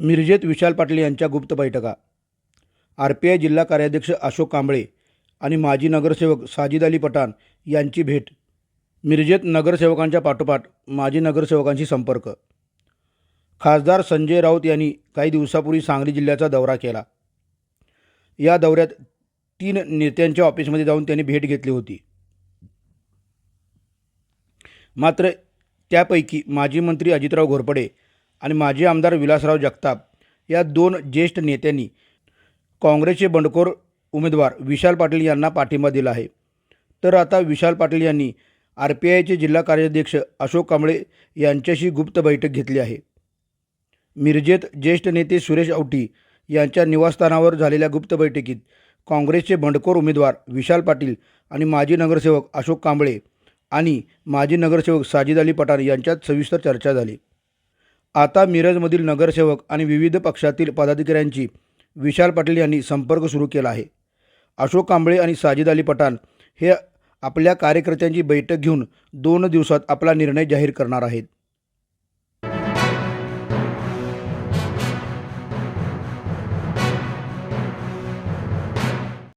मिरजेत विशाल पाटील यांच्या गुप्त बैठका आर पी आय जिल्हा कार्याध्यक्ष अशोक कांबळे आणि माजी नगरसेवक साजिद अली पठाण यांची भेट मिरजेत नगरसेवकांच्या पाठोपाठ माजी नगरसेवकांशी संपर्क. खासदार संजय राऊत यांनी काही दिवसापूर्वी सांगली जिल्ह्याचा दौरा केला. या दौऱ्यात तीन नेत्यांच्या ऑफिसमध्ये जाऊन त्यांनी भेट घेतली होती. मात्र त्यापैकी माजी मंत्री अजितराव घोरपडे आणि माजी आमदार विलासराव जगताप या दोन ज्येष्ठ नेत्यांनी काँग्रेसचे बंडखोर उमेदवार विशाल पाटील यांना पाठिंबा दिला आहे. तर आता विशाल पाटील यांनी आर पी आयचे जिल्हा कार्याध्यक्ष अशोक कांबळे यांच्याशी गुप्त बैठक घेतली आहे. मिरजेत ज्येष्ठ नेते सुरेश औटी यांच्या निवासस्थानावर झालेल्या गुप्त बैठकीत काँग्रेसचे बंडखोर उमेदवार विशाल पाटील आणि माजी नगरसेवक अशोक कांबळे आणि माजी नगरसेवक साजिद अली पठाण यांच्यात सविस्तर चर्चा झाली. आता मिरजमधील नगरसेवक आणि विविध पक्षातील पदाधिकाऱ्यांची विशाल पाटील यांनी संपर्क सुरू केला आहे. अशोक कांबळे आणि साजिद अली पठाण हे आपल्या कार्यकर्त्यांची बैठक घेऊन दोन दिवसात आपला निर्णय जाहीर करणार आहेत.